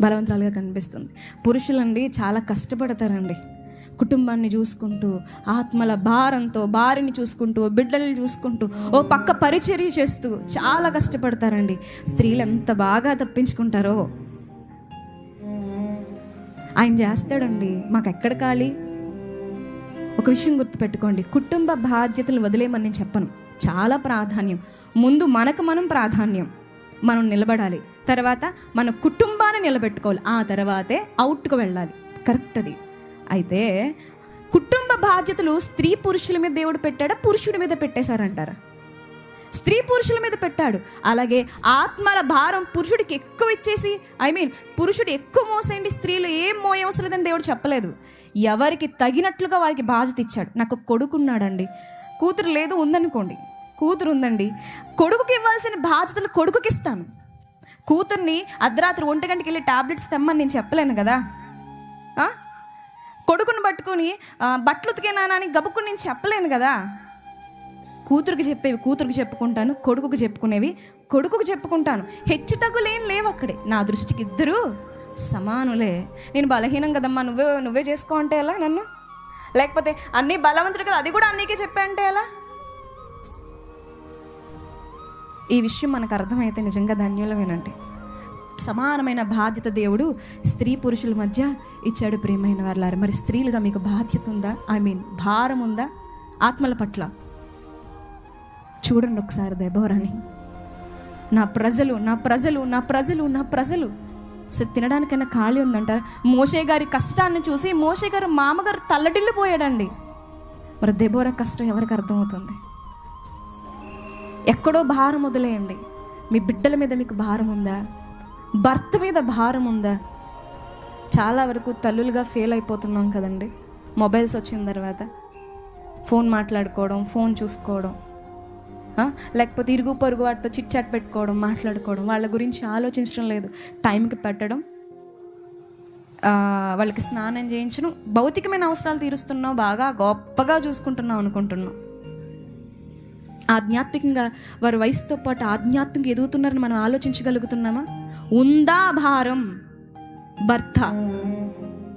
బలవంతురాలుగా కనిపిస్తుంది. పురుషులండి చాలా కష్టపడతారండి. కుటుంబాన్ని చూసుకుంటూ ఆత్మల భారంతో భార్యని చూసుకుంటూ బిడ్డల్ని చూసుకుంటూ ఓ పక్క పరిచర్య చేస్తూ చాలా కష్టపడతారండి. స్త్రీలు ఎంత బాగా తప్పించుకుంటారో. ఆయన చేస్తాడండి మాకు ఎక్కడ ఖాళీ? ఒక విషయం గుర్తుపెట్టుకోండి కుటుంబ బాధ్యతలు వదిలేమని నేను చెప్పను. చాలా ప్రాధాన్యం. ముందు మనకు మనం ప్రాధాన్యం. మనం నిలబడాలి. తర్వాత మన కుటుంబాన్ని నిలబెట్టుకోవాలి. ఆ తర్వాతే అవుట్కు వెళ్ళాలి. కరెక్ట్ అది. అయితే కుటుంబ బాధ్యతలు స్త్రీ పురుషుల మీద దేవుడు పెట్టాడా? పురుషుడి మీద పెట్టేశారంటారా? స్త్రీ పురుషుల మీద పెట్టాడు. అలాగే ఆత్మల భారం పురుషుడికి ఎక్కువ ఇచ్చేసి ఐ మీన్ పురుషుడు ఎక్కువ మోసేయండి స్త్రీలు ఏం మోయవసలేదని దేవుడు చెప్పలేదు. ఎవరికి తగినట్లుగా వారికి బాధ్యత ఇచ్చాడు. నాకు కొడుకున్నాడండి. కూతురు లేదు ఉందనుకోండి. కూతురు ఉందండి కొడుకుకి ఇవ్వాల్సిన బాధ్యతలు కొడుకుకి ఇస్తాను కూతుర్ని అర్ధరాత్రి ఒంటి గంటకి వెళ్ళి టాబ్లెట్స్ తెమ్మని నేను చెప్పలేను కదా. కొడుకుని పట్టుకొని బట్టలు ఉతికేనా అని గబుక్కుని నేను చెప్పలేను కదా. కూతురుకి చెప్పేవి కూతురుకి చెప్పుకుంటాను కొడుకుకి చెప్పుకునేవి కొడుకుకి చెప్పుకుంటాను. హెచ్చు తగ్గులేం లేవు అక్కడే. నా దృష్టికి ఇద్దరు సమానులే. నేను బలహీనం కదమ్మా నువ్వే నువ్వే చేసుకో అంటే ఎలా నన్ను? లేకపోతే అన్నీ బలవంతుడు కదా అది కూడా అన్నీకే చెప్పా అంటే ఎలా? ఈ విషయం మనకు అర్థమైతే నిజంగా ధన్యులమేనండి. సమానమైన బాధ్యత దేవుడు స్త్రీ పురుషుల మధ్య ఇచ్చాడు ప్రేమైన వారు మరి స్త్రీలుగా మీకు బాధ్యత ఉందా? ఐ మీన్ భారం ఉందా? ఆత్మల పట్ల? చూడండి ఒకసారి దెబోరాని నా ప్రజలు నా ప్రజలు నా ప్రజలు నా ప్రజలు. అసలు తినడానికైనా ఖాళీ ఉందంటారు? మోషే గారి కష్టాన్ని చూసి మోషే గారు మామగారు తల్లడిల్లిపోయాడండి. మరి దెబోరా కష్టం ఎవరికి అర్థమవుతుంది? ఎక్కడో భారం వదిలేయండి. మీ బిడ్డల మీద మీకు భారం ఉందా? భర్త మీద భారం ఉందా? చాలా వరకు తల్లులుగా ఫెయిల్ అయిపోతున్నాం కదండి. మొబైల్స్ వచ్చిన తర్వాత ఫోన్ మాట్లాడుకోవడం ఫోన్ చూసుకోవడం లేకపోతే ఇరుగు పొరుగు వాటితో చిట్ చాట్ పెట్టుకోవడం మాట్లాడుకోవడం వాళ్ళ గురించి ఆలోచించడం లేదు. టైంకి పెట్టడం వాళ్ళకి స్నానం చేయించడం భౌతికమైన అవసరాలు తీరుస్తున్నావు బాగా గొప్పగా చూసుకుంటున్నావు అనుకుంటున్నావు. ఆధ్యాత్మికంగా వారి వయసుతో పాటు ఆధ్యాత్మికంగా ఎదుగుతున్నారని మనం ఆలోచించగలుగుతున్నామా? ఉందా భారం? భర్త.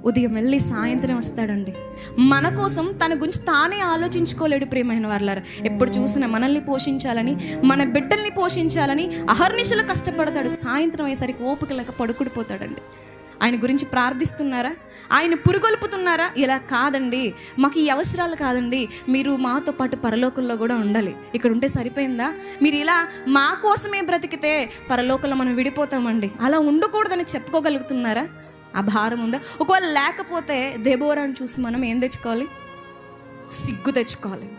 ఉదయం వెళ్ళి సాయంత్రం వస్తాడండి. మన కోసం తన గురించి తానే ఆలోచించుకోలేడు ప్రేమైన వాళ్ళారా ఎప్పుడు చూసినా మనల్ని పోషించాలని మన బిడ్డల్ని పోషించాలని అహర్నిశలు కష్టపడతాడు. సాయంత్రం అయ్యేసరికి ఓపిక లేక పడుకుడిపోతాడండి ఆయన గురించి ప్రార్థిస్తున్నారా? ఆయన పురుగొల్పుతున్నారా? ఇలా కాదండి. మాకు ఈ అవసరాలు కాదండి. మీరు మాతో పాటు పరలోకంలో కూడా ఉండాలి. ఇక్కడ ఉంటే సరిపోయిందా? మీరు ఇలా మా కోసమే బ్రతికితే పరలోకంలో మనం విడిపోతామండి. అలా ఉండకూడదని చెప్పుకోగలుగుతున్నారా? ఆ భారం ఉందా? ఒకవేళ లేకపోతే దేబోరాని చూసి మనం ఏం తెచ్చుకోవాలి? సిగ్గు తెచ్చుకోవాలి.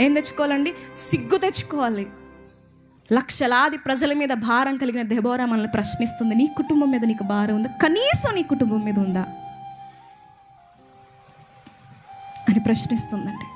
ఏం తెచ్చుకోవాలండి? సిగ్గు తెచ్చుకోవాలి. లక్షలాది ప్రజల మీద భారం కలిగిన దెబోరా మనల్ని ప్రశ్నిస్తుంది. నీ కుటుంబం మీద నీకు భారం ఉందా? కనీసం నీ కుటుంబం మీద ఉందా? అని ప్రశ్నిస్తుందండి.